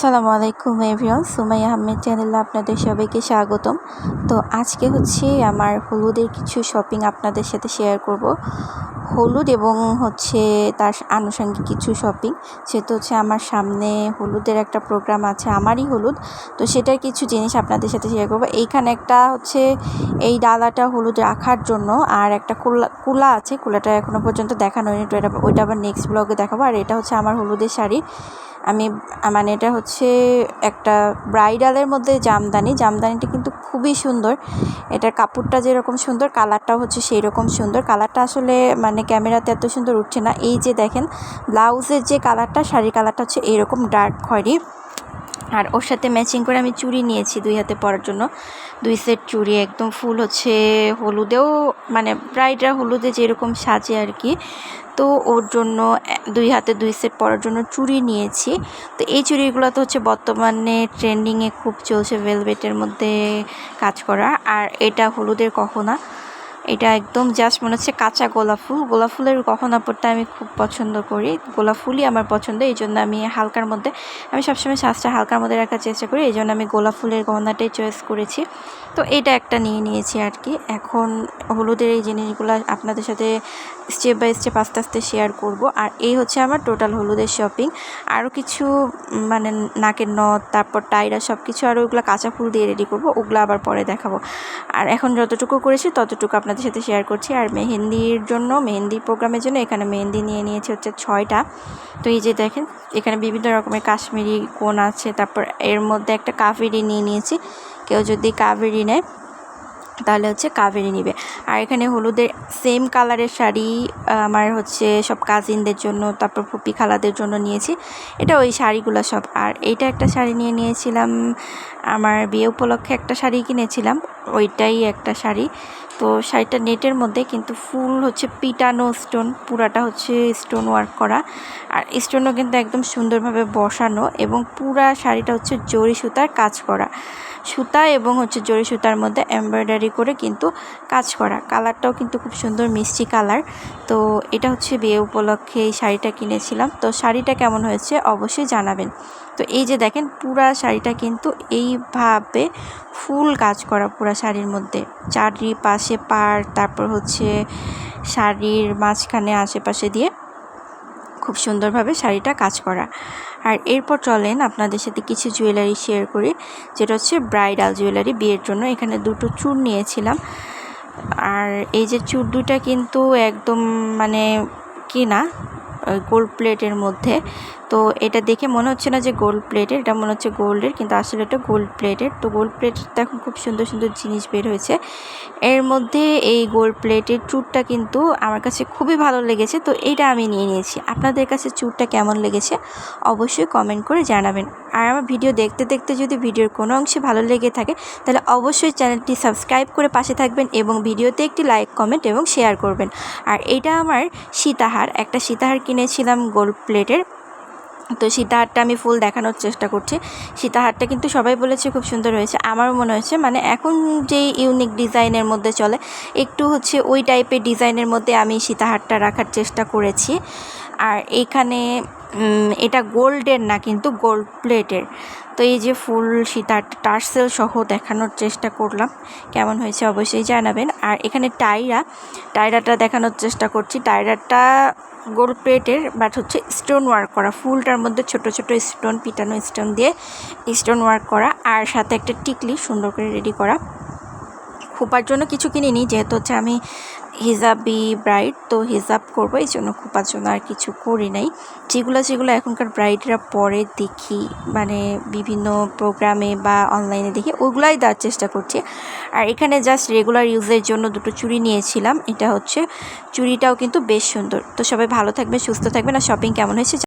আসসালামু আলাইকুম এভরিওয়ান সুমাই আহমেদ চ্যানেলে আপনাদের সবাইকে স্বাগতম। তো আজকে হচ্ছে আমার হলুদের কিছু শপিং আপনাদের সাথে শেয়ার করব। হলুদ এবং হচ্ছে তার আনুষঙ্গিক কিছু শপিং, সেটা হচ্ছে আমার সামনে হলুদের একটা প্রোগ্রাম আছে, আমারই হলুদ। তো সেটার কিছু জিনিস আপনাদের সাথে শেয়ার করব। এইখানে একটা হচ্ছে এই ডালাটা হলুদ রাখার জন্য, আর একটা কুলা কুলা আছে, কুলাটা এখনও পর্যন্ত দেখানো হয়নি এটা, ওইটা আবার নেক্সট ব্লগে দেখাবো। আর এটা হচ্ছে আমার হলুদের শাড়ি। আমি মানে এটা হচ্ছে একটা ব্রাইডালের মধ্যে জামদানি। জামদানিটা কিন্তু খুবই সুন্দর। এটার কাপড়টা যেরকম সুন্দর, কালারটাও হচ্ছে সেই রকম সুন্দর। কালারটা আসলে মানে ক্যামেরাতে এত সুন্দর উঠছে না। এই যে দেখেন, ব্লাউজের যে কালারটা, শাড়ির কালারটা হচ্ছে এরকম ডার্ক খয়েরি। আর ওর সাথে ম্যাচিং করে আমি চুড়ি নিয়েছি দুই হাতে পরার জন্য। দুই সেট চুড়ি, একদম ফুল হচ্ছে হলুদেও মানে ব্রাইডরা হলুদে যেরকম সাজে আর কি। তো ওর জন্য, দুই হাতে দুই সেট পরার জন্য চুড়ি নিয়েছি। তো এই চুড়িগুলো তো হচ্ছে বর্তমানে ট্রেন্ডিংয়ে খুব চলছে ভেলভেটের মধ্যে কাজ করা। আর এটা হলুদের কখনা এটা একদম জাস্ট মনে হচ্ছে কাঁচা গোলাপ ফুল। গোলাপ ফুলের গহনা পরতে আমি খুব পছন্দ করি। গোলাপ ফুলই আমার পছন্দ এই জন্য আমি হালকার মধ্যে, আমি সবসময় শ্বাসটা হালকার মধ্যে রাখার চেষ্টা করি, এই জন্য আমি গোলাপ ফুলের গহনাটাই চয়েস করেছি। তো এটা একটা নিয়ে নিয়েছি আর কি। এখন হলুদের এই জিনিসগুলো আপনাদের সাথে স্টেপ বাই স্টেপ আস্তে আস্তে শেয়ার করব। আর এই হচ্ছে আমার টোটাল হলুদের শপিং আরও কিছু মানে নাকের নথ, তারপর টাইরা সব কিছু আরও ওইগুলো কাঁচা ফুল দিয়ে রেডি করব। ওগুলো আবার পরে দেখাবো। আর এখন যতটুকু করেছি, ততটুকু আপনাদের সাথে শেয়ার করছি। আর মেহেন্দির জন্য, মেহেন্দি প্রোগ্রামের জন্য এখানে মেহেন্দি নিয়ে নিয়েছি হচ্ছে ছয়টা। তো এই যে দেখেন, এখানে বিভিন্ন রকমের কাশ্মীরি কোন আছে। তারপর এর মধ্যে একটা কাফেরি নিয়ে নিয়েছি। কেউ যদি কাবেরি নেয় তাহলে হচ্ছে কাবেরি নিবে। আর এখানে হলুদের সেম কালারের শাড়ি আমার হচ্ছে সব কাজিনদের জন্য, তারপর ফুপি খালাদের জন্য নিয়েছি। এটা ওই শাড়িগুলো সব। আর এইটা একটা শাড়ি নিয়ে নিয়েছিলাম, আমার বিয়ে উপলক্ষে একটা শাড়ি কিনেছিলাম। ওইটাই একটা শাড়ি। তো শাড়িটা নেটের মধ্যে কিন্তু ফুল হচ্ছে পিটানো স্টোন পুরাটা হচ্ছে স্টোন ওয়ার্ক করা। আর স্টোনও কিন্তু একদম সুন্দরভাবে বসানো এবং পুরা শাড়িটা হচ্ছে জরি সুতার কাজ করা। সুতা এবং হচ্ছে জরি সুতার মধ্যে এমব্রয়ডারি করে কিন্তু কাজ করা। কালারটাও কিন্তু খুব সুন্দর মিষ্টি কালার। তো এটা হচ্ছে বিয়ে উপলক্ষে এই শাড়িটা কিনেছিলাম। তো শাড়িটা কেমন হয়েছে অবশ্যই জানাবেন। তো এই যে দেখেন পুরা শাড়িটা কিন্তু এইভাবে ফুল কাজ করা, পুরা শাড়ির মধ্যে। চারি পাশে পার তারপর হচ্ছে শাড়ির মাঝখানে, আশেপাশে দিয়ে খুব সুন্দরভাবে শাড়িটা কাজ করা। আর এরপর চলেন আপনাদের সাথে কিছু জুয়েলারি শেয়ার করি, যেটা হচ্ছে ব্রাইডাল জুয়েলারি বিয়ের জন্য। এখানে দুটো চুর নিয়েছিলাম। আর এই যে চুর দুটা কিন্তু একদম মানে কেনা গোল্ড প্লেটের মধ্যে। তো এটা দেখে মনে হচ্ছে না যে গোল্ড প্লেটের এটা মনে হচ্ছে গোল্ডের কিন্তু আসলে এটা গোল্ড প্লেটের তো গোল্ড প্লেটের এখন খুব সুন্দর সুন্দর জিনিস বের হয়েছে। এর মধ্যে এই গোল্ড প্লেটের চুরটা কিন্তু আমার কাছে খুবই ভালো লেগেছে, তো এইটা আমি নিয়ে নিয়েছি। আপনাদের কাছে চুরটা কেমন লেগেছে অবশ্যই কমেন্ট করে জানাবেন। আর আমার ভিডিও দেখতে দেখতে যদি ভিডিওর কোনো অংশে ভালো লেগে থাকে, তাহলে অবশ্যই চ্যানেলটি সাবস্ক্রাইব করে পাশে থাকবেন এবং ভিডিওতে একটি লাইক কমেন্ট এবং শেয়ার করবেন। আর এটা আমার সীতাহার, একটা সীতাহার কিনেছিলাম গোল্ড প্লেটের তো সীতাহারটা আমি ফুল দেখানোর চেষ্টা করছি। সীতাহারটা কিন্তু সবাই বলেছে খুব সুন্দর হয়েছে। আমারও মনে হয়েছে মানে এখন যেই ইউনিক ডিজাইনের মধ্যে চলে, একটু হচ্ছে ওই টাইপের ডিজাইনের মধ্যে আমি সীতাহারটা রাখার চেষ্টা করেছি। আর এইখানে এটা গোল্ডের না, কিন্তু গোল্ড প্লেটের। তো এই যে ফুল সীতার টার্সেল সহ দেখানোর চেষ্টা করলাম, কেমন হয়েছে অবশ্যই জানাবেন। আর এখানে টাইরা, টাইরাটা দেখানোর চেষ্টা করছি। টাইরাটা গোল প্লেটের বাট হচ্ছে স্টোন ওয়ার্ক করা। ফুলটার মধ্যে ছোট ছোট স্টোন পিটানো স্টোন দিয়ে স্টোন ওয়ার্ক করা। আর সাথে একটা টিকলি সুন্দর করে রেডি করা। খোপার জন্য কিছু কিনিনি, যেহেতু হচ্ছে আমি হিজাবি ব্রাইড তো হিজাব করব, এই জন্য খোপার জন্য আর কিছু করি নাই। যেগুলো যেগুলো এখনকার ব্রাইডরা পরে দেখি মানে বিভিন্ন প্রোগ্রামে বা অনলাইনে দেখি, ওগুলাই দেওয়ার চেষ্টা করছি। আর এখানে জাস্ট রেগুলার ইউজের জন্য দুটো চুড়ি নিয়েছিলাম, এটা হচ্ছে চুড়িটাও কিন্তু বেশ সুন্দর। তো সবাই ভালো থাকবে সুস্থ থাকবে আর শপিং কেমন হয়েছে